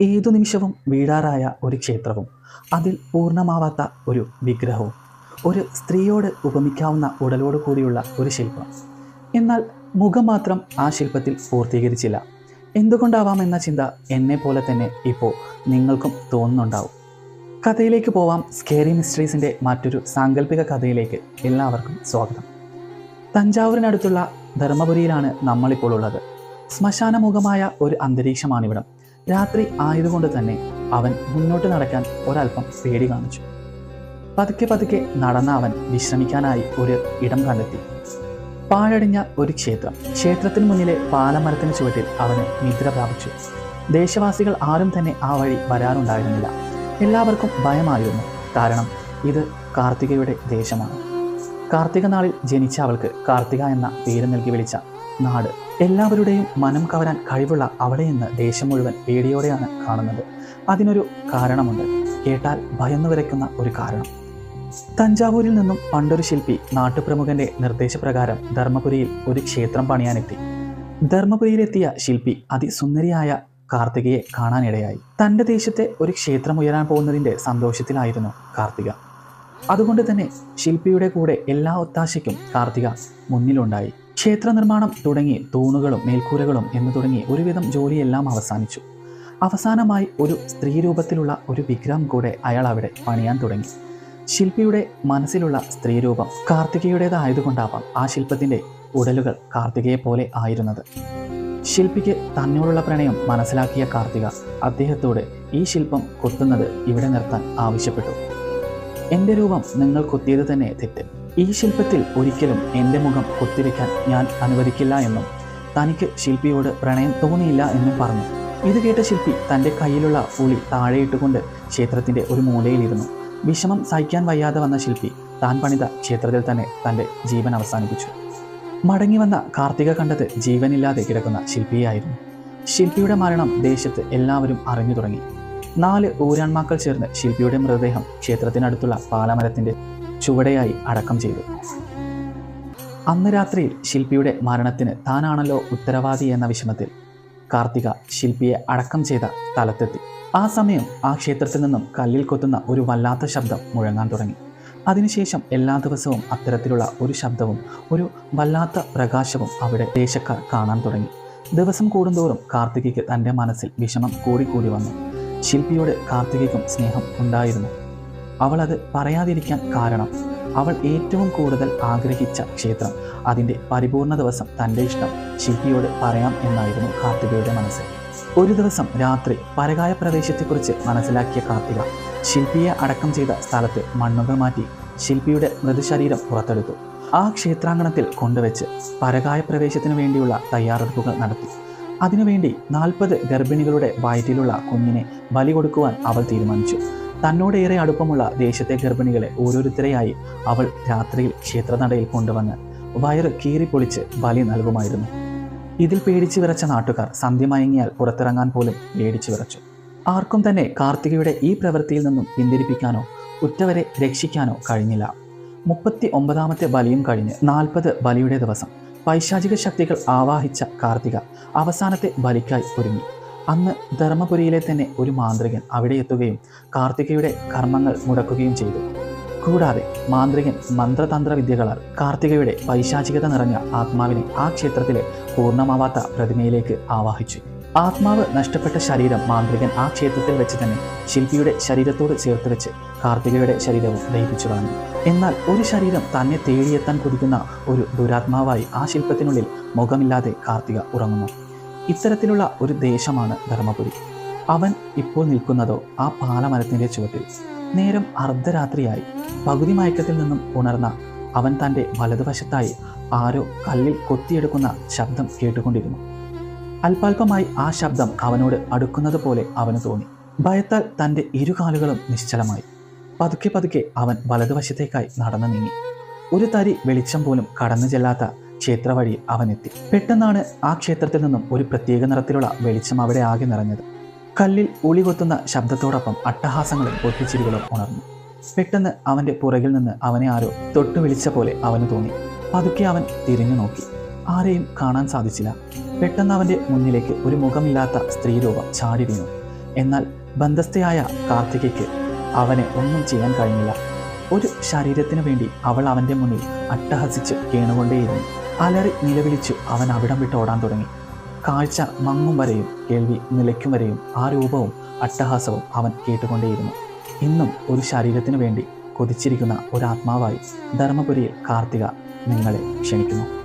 ഏതു നിമിഷവും വീഴാറായ ഒരു ക്ഷേത്രവും അതിൽ പൂർണമാവാത്ത ഒരു വിഗ്രഹവും ഒരു സ്ത്രീയോട് ഉപമിക്കാവുന്ന ഉടലോട് കൂടിയുള്ള ഒരു ശില്പം. എന്നാൽ മുഖം മാത്രം ആ ശില്പത്തിൽ പൂർത്തീകരിച്ചില്ല. എന്തുകൊണ്ടാവാം എന്ന ചിന്ത എന്നെ പോലെ തന്നെ ഇപ്പോൾ നിങ്ങൾക്കും തോന്നുന്നുണ്ടാവും. കഥയിലേക്ക് പോവാം സ്കേറി മിസ്റ്ററീസിന്റെ മറ്റൊരു സാങ്കല്പിക കഥയിലേക്ക് എല്ലാവർക്കും സ്വാഗതം. തഞ്ചാവൂരിനടുത്തുള്ള ധർമ്മപുരിയിലാണ് നമ്മളിപ്പോൾ ഉള്ളത്. ശ്മശാനമുഖമായ ഒരു അന്തരീക്ഷമാണിവിടം. രാത്രി ആയതുകൊണ്ട് തന്നെ അവൻ മുന്നോട്ട് നടക്കാൻ ഒരൽപ്പം പേടി കാണിച്ചു. പതുക്കെ പതുക്കെ നടന്ന അവൻ വിശ്രമിക്കാനായി ഒരു ഇടം കണ്ടെത്തി. പാഴടിഞ്ഞ ഒരു ക്ഷേത്രം. ക്ഷേത്രത്തിന് മുന്നിലെ പാലമരത്തിന് ചുവട്ടിൽ അവന് നിദ്ര പ്രാപിച്ചു. ദേശവാസികൾ ആരും തന്നെ ആ വഴി വരാറുണ്ടായിരുന്നില്ല. എല്ലാവർക്കും ഭയമായിരുന്നു. കാരണം ഇത് കാർത്തികയുടെ ദേശമാണ്. കാർത്തിക നാളിൽ ജനിച്ച അവൾക്ക് കാർത്തിക എന്ന പേര് നൽകി വിളിച്ച നാട് എല്ലാവരുടെയും മനം കവരാൻ കഴിവുള്ള അവളെ ഇന്ന് ദേശം മുഴുവൻ പേടിയോടെയാണ് കാണുന്നത്. അതിനൊരു കാരണമുണ്ട്. കേട്ടാൽ ഭയന്നു വരയ്ക്കുന്ന ഒരു കാരണം. തഞ്ചാവൂരിൽ നിന്നും പണ്ടൊരു ശില്പി നാട്ടുപ്രമുഖന്റെ നിർദ്ദേശപ്രകാരം ധർമ്മപുരിയിൽ ഒരു ക്ഷേത്രം പണിയാനെത്തി. ധർമ്മപുരിയിലെത്തിയ ശില്പി അതിസുന്ദരിയായ കാർത്തികയെ കാണാനിടയായി. തന്റെ ദേശത്തെ ഒരു ക്ഷേത്രം ഉയരാൻ പോകുന്നതിന്റെ സന്തോഷത്തിലായിരുന്നു കാർത്തിക. അതുകൊണ്ട് തന്നെ ശില്പിയുടെ കൂടെ എല്ലാ ഒത്താശയ്ക്കും കാർത്തിക മുന്നിലുണ്ടായി. ക്ഷേത്ര നിർമ്മാണം തുടങ്ങി തൂണുകളും മേൽക്കൂരകളും എന്ന് തുടങ്ങി ഒരുവിധം ജോലിയെല്ലാം അവസാനിച്ചു. അവസാനമായി ഒരു സ്ത്രീ രൂപത്തിലുള്ള ഒരു വിഗ്രഹം കൂടെ അയാൾ അവിടെ പണിയാൻ തുടങ്ങി. ശില്പിയുടെ മനസ്സിലുള്ള സ്ത്രീരൂപം കാർത്തികയുടേതായതുകൊണ്ടാവാം ആ ശില്പത്തിന്റെ ഉടലുകൾ കാർത്തികയെ പോലെ ആയിരുന്നത്. ശില്പിക്ക് തന്നോടുള്ള പ്രണയം മനസ്സിലാക്കിയ കാർത്തിക അദ്ദേഹത്തോട് ഈ ശില്പം കൊത്തുന്നത് ഇവിടെ നിർത്താൻ ആവശ്യപ്പെട്ടു. എന്റെ രൂപം നിങ്ങൾ കൊത്തിയത് തന്നെ തെറ്റ്. ഈ ശില്പത്തിൽ ഒരിക്കലും എന്റെ മുഖം കൊത്തിവെക്കാൻ ഞാൻ അനുവദിക്കില്ല എന്നും തനിക്ക് ശില്പിയോട് പ്രണയം തോന്നിയില്ല എന്നും പറഞ്ഞു. ഇത് കേട്ട ശില്പി തന്റെ കയ്യിലുള്ള പുളി താഴെയിട്ടുകൊണ്ട് ക്ഷേത്രത്തിന്റെ ഒരു മൂലയിലിരുന്നു. വിഷമം സഹിക്കാൻ വയ്യാതെ വന്ന ശില്പി താൻ പണിത ക്ഷേത്രത്തിൽ തന്നെ തന്റെ ജീവൻ അവസാനിപ്പിച്ചു. മടങ്ങി വന്ന കാർത്തിക കണ്ടത് ജീവനില്ലാതെ കിടക്കുന്ന ശില്പിയായിരുന്നു. ശില്പിയുടെ മരണം ദേശത്ത് എല്ലാവരും അറിഞ്ഞു തുടങ്ങി. നാല് ഊരാൺമാക്കൾ ചേർന്ന് ശില്പിയുടെ മൃതദേഹം ക്ഷേത്രത്തിനടുത്തുള്ള പാലമരത്തിന്റെ ചുവടെയായി അടക്കം ചെയ്തു. അന്ന് രാത്രിയിൽ ശില്പിയുടെ മരണത്തിന് താനാണല്ലോ ഉത്തരവാദി എന്ന വിഷമത്തിൽ കാർത്തിക ശില്പിയെ അടക്കം ചെയ്ത സ്ഥലത്തെത്തി ആ സമയം ആ ക്ഷേത്രത്തിൽ നിന്നും കല്ലിൽ കൊത്തുന്ന ഒരു വല്ലാത്ത ശബ്ദം മുഴങ്ങാൻ തുടങ്ങി. അതിനുശേഷം എല്ലാ ദിവസവും അത്തരത്തിലുള്ള ഒരു ശബ്ദവും ഒരു വല്ലാത്ത പ്രകാശവും അവിടെ ദേശക്കാർ കാണാൻ തുടങ്ങി. ദിവസം കൂടുന്തോറും കാർത്തികയ്ക്ക് തന്റെ മനസ്സിൽ വിഷമം കൂടിക്കൂടി വന്നു. ശില്പിയോട് കാർത്തികയ്ക്കും സ്നേഹം ഉണ്ടായിരുന്നു. അവൾ അത് പറയാതിരിക്കാൻ കാരണം അവൾ ഏറ്റവും കൂടുതൽ ആഗ്രഹിച്ച ക്ഷേത്രം. അതിന്റെ പരിപൂർണ ദിവസം തന്റെ ഇഷ്ടം ശില്പിയോട് പറയാം എന്നായിരുന്നു കാർത്തികയുടെ മനസ്സ്. ഒരു ദിവസം രാത്രി പരകായ പ്രദേശത്തെക്കുറിച്ച് മനസ്സിലാക്കിയ കാർത്തിക ശില്പിയെ അടക്കം ചെയ്ത സ്ഥലത്ത് മണ്ണുകൾ മാറ്റി ശില്പിയുടെ മൃതശരീരം പുറത്തെടുത്തു. ആ ക്ഷേത്രാങ്കണത്തിൽ കൊണ്ടുവച്ച് പരകായ പ്രവേശത്തിനു വേണ്ടിയുള്ള തയ്യാറെടുപ്പുകൾ നടത്തി. അതിനുവേണ്ടി നാൽപ്പത് ഗർഭിണികളുടെ വയറ്റിലുള്ള കുഞ്ഞിനെ ബലി കൊടുക്കുവാൻ അവൾ തീരുമാനിച്ചു. തന്നോടേറെ അടുപ്പമുള്ള ദേശത്തെ ഗർഭിണികളെ ഓരോരുത്തരെയായി അവൾ രാത്രിയിൽ ക്ഷേത്രനടയിൽ കൊണ്ടുവന്ന് വയറ് കീറിപ്പൊളിച്ച് ബലി നൽകുമായിരുന്നു. ഇതിൽ പേടിച്ചു വിറച്ച നാട്ടുകാർ സന്ധ്യമയങ്ങിയാൽ പുറത്തിറങ്ങാൻ പോലും പേടിച്ചു വിറച്ചു. ആർക്കും തന്നെ കാർത്തികയുടെ ഈ പ്രവൃത്തിയിൽ നിന്നും പിന്തിരിപ്പിക്കാനോ ഉറ്റവരെ രക്ഷിക്കാനോ കഴിഞ്ഞില്ല. മുപ്പത്തി ഒമ്പതാമത്തെ ബലിയും കഴിഞ്ഞ് നാൽപ്പത് ബലിയുടെ ദിവസം പൈശാചിക ശക്തികൾ ആവാഹിച്ച കാർത്തിക അവസാനത്തെ ബലിക്കായി ഒരുങ്ങി. അന്ന് ധർമ്മപുരിയിലെ തന്നെ ഒരു മാന്ത്രികൻ അവിടെ എത്തുകയും കാർത്തികയുടെ കർമ്മങ്ങൾ മുടക്കുകയും ചെയ്തു. കൂടാതെ മാന്ത്രികൻ മന്ത്രതന്ത്ര വിദ്യകളാൽ കാർത്തികയുടെ പൈശാചികത നിറഞ്ഞ ആത്മാവിനെ ആ ക്ഷേത്രത്തിലെ പൂർണമാവാത്ത പ്രതിമയിലേക്ക് ആവാഹിച്ചു. ആത്മാവ് നഷ്ടപ്പെട്ട ശരീരം മാന്ത്രികൻ ആ ക്ഷേത്രത്തിൽ വെച്ച് തന്നെ ശില്പിയുടെ ശരീരത്തോട് ചേർത്ത് വെച്ച് കാർത്തികയുടെ ശരീരവും ദഹിപ്പിച്ചു കളഞ്ഞു. എന്നാൽ ഒരു ശരീരം തന്നെ തേടിയെത്താൻ കുതിക്കുന്ന ഒരു ദുരാത്മാവായി ആ ശില്പത്തിനുള്ളിൽ മുഖമില്ലാതെ കാർത്തിക ഉറങ്ങുന്നു. ഇത്തരത്തിലുള്ള ഒരു ദേശമാണ് ധർമ്മപുരി. അവൻ ഇപ്പോൾ നിൽക്കുന്നതോ ആ പാലമരത്തിന്റെ ചുവട്ടിൽ. നേരം അർദ്ധരാത്രിയായി. പകുതി മയക്കത്തിൽ നിന്നും ഉണർന്ന അവൻ തന്റെ വലതുവശത്തായി ആരോ കല്ലിൽ കൊത്തിയെടുക്കുന്ന ശബ്ദം കേട്ടുകൊണ്ടിരുന്നു. അല്പാൽപമായി ആ ശബ്ദം അവനോട് അടുക്കുന്നത് പോലെ അവന് തോന്നി. ഭയത്താൽ തന്റെ ഇരുകാലുകളും നിശ്ചലമായി. പതുക്കെ പതുക്കെ അവൻ വലതുവശത്തേക്കായി നടന്നു നീങ്ങി. ഒരു തരി വെളിച്ചം പോലും കടന്നു ചെല്ലാത്ത ക്ഷേത്രവഴിയിൽ വഴി അവനെത്തി. പെട്ടെന്നാണ് ആ ക്ഷേത്രത്തിൽ നിന്നും ഒരു പ്രത്യേക നിറത്തിലുള്ള വെളിച്ചം അവിടെ ആകെ നിറഞ്ഞത്. കല്ലിൽ ഉളി കൊത്തുന്ന ശബ്ദത്തോടൊപ്പം അട്ടഹാസങ്ങളും പൊട്ടിച്ചിരികളും ഉണർന്നു. പെട്ടെന്ന് അവന്റെ പുറകിൽ നിന്ന് അവനെ ആരോ തൊട്ടു വിളിച്ച പോലെ അവന് തോന്നി. പതുക്കെ അവൻ തിരിഞ്ഞു നോക്കി. ആരെയും കാണാൻ സാധിച്ചില്ല. പെട്ടെന്ന് അവന്റെ മുന്നിലേക്ക് ഒരു മുഖമില്ലാത്ത സ്ത്രീരൂപം ചാടി വീണു. എന്നാൽ ബന്ധസ്ഥയായ കാർത്തികയ്ക്ക് അവനെ ഒന്നും ചെയ്യാൻ കഴിഞ്ഞില്ല. ഒരു ശരീരത്തിനു വേണ്ടി അവൾ അവന്റെ മുന്നിൽ അട്ടഹസിച്ച് കേണുകൊണ്ടേയിരുന്നു. അലറി നിലവിളിച്ചു അവൻ അവിടം വിട്ട് ഓടാൻ തുടങ്ങി. കാഴ്ച മങ്ങും വരെയും കേൾവി നിലയ്ക്കും വരെയും ആ രൂപവും അട്ടഹാസവും അവൻ കേട്ടുകൊണ്ടേയിരുന്നു. ഇന്നും ഒരു ശരീരത്തിനു വേണ്ടി കൊതിച്ചിരിക്കുന്ന ഒരാത്മാവായി ധർമ്മപുരിയിൽ കാർത്തിക നിങ്ങളെ ക്ഷണിക്കുന്നു.